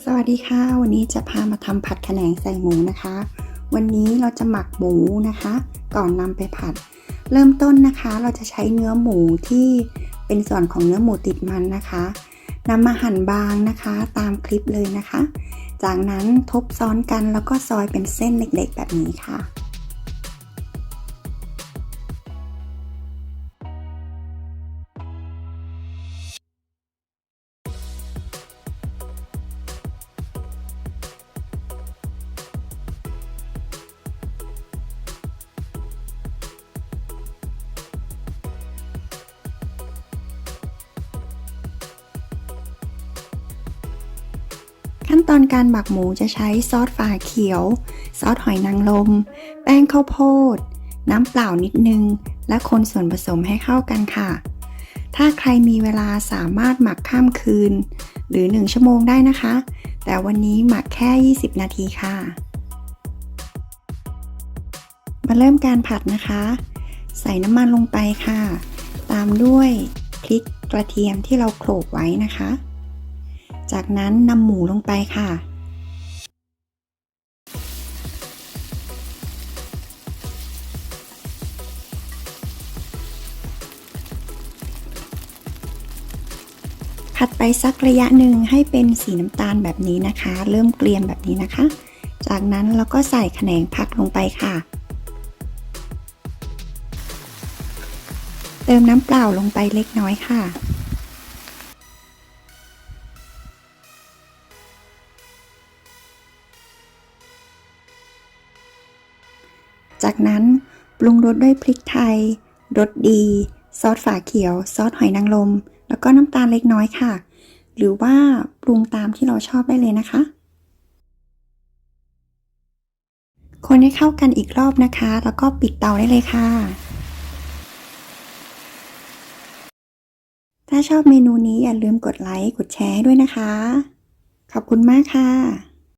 สวัสดีค่ะ วันนี้จะพามาทำผัดแขนงใส่หมูนะคะ วันนี้เราจะหมักหมูนะคะ ก่อนนำไปผัด เริ่มต้นนะคะ เราจะใช้เนื้อหมูที่เป็นส่วนของเนื้อหมูติดมันนะคะนำมาหั่นบางนะคะตามคลิปเลยนะคะ จากนั้นทบซ้อนกันแล้วก็ซอยเป็นเส้นเล็กๆแบบนี้ค่ะ ขั้นตอนการหมักหมูจะใช้ซอสฝาเขียว ซอสหอยนางรมแป้งข้าวโพด น้ำเปล่านิดนึง และคนส่วนผสมให้เข้ากันค่ะ ถ้าใครมีเวลาสามารถหมักข้ามคืน หรือ 1 ชั่วโมงได้นะคะ แต่วันนี้หมักแค่ 20 นาทีค่ะ มาเริ่มการผัดนะคะ ใส่น้ำมันลงไปค่ะ ตามด้วยพริกกระเทียมที่เราโขลกไว้นะคะ จากนั้นนำหมูลงไปค่ะ ผัดไปสักระยะหนึ่งให้เป็นสีน้ำตาลแบบนี้นะคะ เริ่มเกรียมแบบนี้นะคะ จากนั้นเราก็ใส่แขนงผักลงไปค่ะ เติมน้ำเปล่าลงไปเล็กน้อยค่ะ จากนั้นปรุงรสด้วยพริกไทย รสดี ซอสฝาเขียว ซอสหอยนางรม แล้วก็น้ำตาลเล็กน้อยค่ะ หรือว่าปรุงตามที่เราชอบได้เลยนะคะ คนให้เข้ากันอีกรอบนะคะ แล้วก็ปิดเตาได้เลยค่ะ ถ้าชอบเมนูนี้อย่าลืมกดไลค์ กดแชร์ให้ด้วยนะคะ ขอบคุณมากค่ะ